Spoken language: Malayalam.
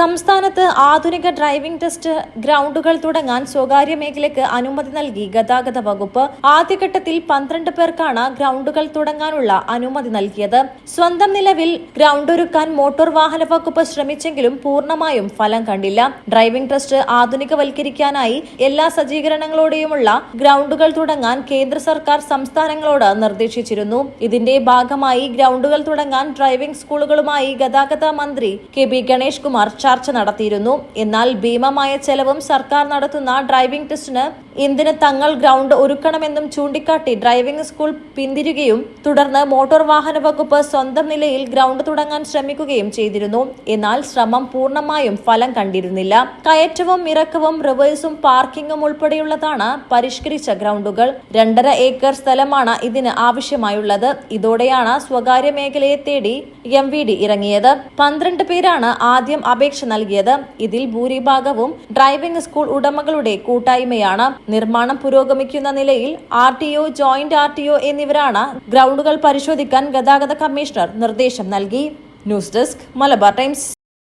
സംസ്ഥാനത്ത് ആധുനിക ഡ്രൈവിംഗ് ടെസ്റ്റ് ഗ്രൗണ്ടുകൾ തുടങ്ങാൻ സ്വകാര്യ മേഖലയ്ക്ക് അനുമതി നൽകി ഗതാഗത വകുപ്പ്. ആദ്യഘട്ടത്തിൽ പന്ത്രണ്ട് പേർക്കാണ് ഗ്രൗണ്ടുകൾ തുടങ്ങാനുള്ള അനുമതി നൽകിയത്. സ്വന്തം നിലവിൽ ഗ്രൗണ്ട് ഒരുക്കാൻ മോട്ടോർ വാഹന വകുപ്പ് ശ്രമിച്ചെങ്കിലും പൂർണമായും ഫലം കണ്ടില്ല. ഡ്രൈവിംഗ് ടെസ്റ്റ് ആധുനികവൽക്കരിക്കാനായി എല്ലാ സജ്ജീകരണങ്ങളോടെയുമുള്ള ഗ്രൗണ്ടുകൾ തുടങ്ങാൻ കേന്ദ്ര സർക്കാർ സംസ്ഥാനങ്ങളോട് നിർദ്ദേശിച്ചിരുന്നു. ഇതിന്റെ ഭാഗമായി ഗ്രൗണ്ടുകൾ തുടങ്ങാൻ ഡ്രൈവിംഗ് സ്കൂളുകളുമായി ഗതാഗത മന്ത്രി കെ ബി ഗണേഷ് കുമാർ നടത്തിയിരുന്നു. എന്നാൽ ഭീമമായ ചെലവും സർക്കാർ നടത്തുന്ന ഡ്രൈവിംഗ് ടെസ്റ്റിന് എന്തിന് തങ്ങൾ ഗ്രൗണ്ട് ഒരുക്കണമെന്നും ചൂണ്ടിക്കാട്ടി ഡ്രൈവിംഗ് സ്കൂൾ പിന്തിരുകയും തുടർന്ന് മോട്ടോർ വാഹന വകുപ്പ് സ്വന്തം നിലയിൽ ഗ്രൗണ്ട് തുടങ്ങാൻ ശ്രമിക്കുകയും ചെയ്തിരുന്നു. എന്നാൽ ശ്രമം പൂർണമായും ഫലം കണ്ടിരുന്നില്ല. കയറ്റവും ഇറക്കവും റിവേഴ്സും പാർക്കിംഗും ഉൾപ്പെടെയുള്ളതാണ് പരിഷ്കരിച്ച ഗ്രൗണ്ടുകൾ. രണ്ടര ഏക്കർ സ്ഥലമാണ് ഇതിന് ആവശ്യമായുള്ളത്. ഇതോടെയാണ് സ്വകാര്യ മേഖലയെ തേടി എം ഇറങ്ങിയത്. പന്ത്രണ്ട് പേരാണ് ആദ്യം അപേക്ഷ നൽകിയത്. ഇതിൽ ഭൂരിഭാഗവും ഡ്രൈവിംഗ് സ്കൂൾ ഉടമകളുടെ കൂട്ടായ്മയാണ്. നിർമ്മാണം പുരോഗമിക്കുന്ന നിലയിൽ R T O joint R T O എന്നിവരാണ് ഗ്രൗണ്ടുകൾ പരിശോധിക്കാൻ ഗതാഗത കമ്മീഷണർ നിർദ്ദേശം നൽകി. News desk Malabar times.